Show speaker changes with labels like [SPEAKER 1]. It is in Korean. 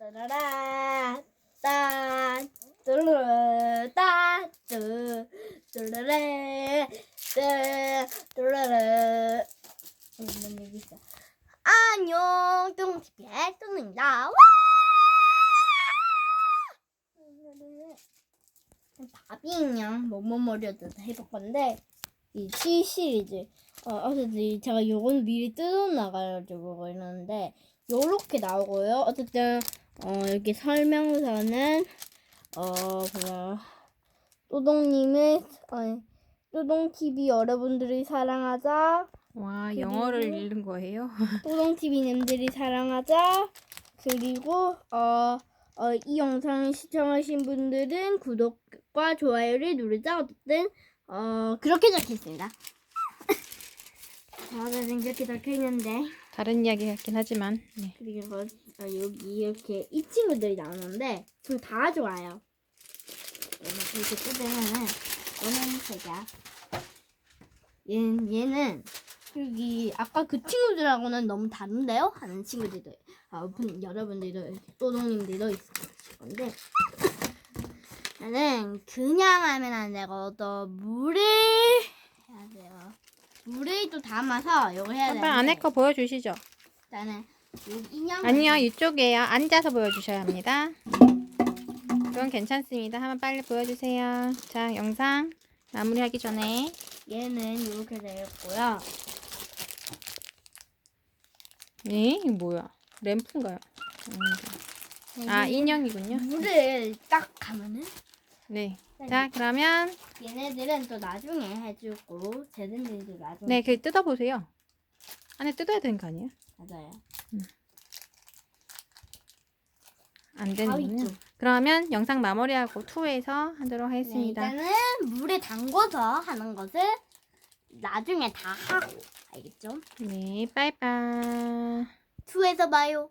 [SPEAKER 1] 따라라 딴 뚜루루 따뚜 뚜루레 뜨 뚜루루. 이런 얘기 있어? 안녕 뚱티피의 뚱입니다. 와! 바비 인형 뭐뭐머리어도 해볼 건데 이 C 시리즈. 어, 어쨌든 제가 요건 미리 뜯어놔가지고 이러는데 요렇게 나오고요. 어쨌든 어, 여기 설명서는 어 뭐야 또동님의 어, 또동 TV 여러분들이 사랑하자
[SPEAKER 2] 와 영어를 읽는 거예요?
[SPEAKER 1] 또동 TV님들이 사랑하자 그리고 어, 어, 이 영상을 시청하신 분들은 구독과 좋아요를 누르자 어쨌든 어 그렇게 적혀 있습니다. 저는 이렇게 적혀 있는데
[SPEAKER 2] 다른 이야기 같긴 하지만 네.
[SPEAKER 1] 그리고 어, 여기 이렇게 이 친구들이 나오는데 저다 좋아요. 이렇게 뜯으면은 너무 색이야. 얘는 얘는 여기 아까 그 친구들하고는 너무 다른데요? 하는 친구들도 아, 분, 여러분들도 또동님들도 있을 건데 나는 그냥 하면 안 되고 또 물을 해야 돼요. 물을 또 담아서 이거 해야 되는데
[SPEAKER 2] 한번 안에 거 보여주시죠.
[SPEAKER 1] 나는 여기 인형
[SPEAKER 2] 아니요 이쪽에요. 앉아서 보여주셔야 합니다. 그건 괜찮습니다. 한번 빨리 보여주세요. 자 영상 마무리하기 전에
[SPEAKER 1] 얘는 이렇게 되어 있고요.
[SPEAKER 2] 네 뭐야? 램프인가요? 음. 아 인형이군요.
[SPEAKER 1] 물을 딱 가면은
[SPEAKER 2] 네. 자 그러면
[SPEAKER 1] 얘네들은 또 나중에 해주고 쟤네들도 나중에
[SPEAKER 2] 네 그 뜯어 보세요. 안에 뜯어야 되는 거 아니에요?
[SPEAKER 1] 맞아요. 안다
[SPEAKER 2] 되는군요.
[SPEAKER 1] 있죠.
[SPEAKER 2] 그러면 영상 마무리하고 2에서 하도록
[SPEAKER 1] 네,
[SPEAKER 2] 하겠습니다.
[SPEAKER 1] 일단은 물에 담궈서 하는 것을 나중에 다 하고 알겠죠?
[SPEAKER 2] 네, 빠이빠이.
[SPEAKER 1] 2에서 봐요.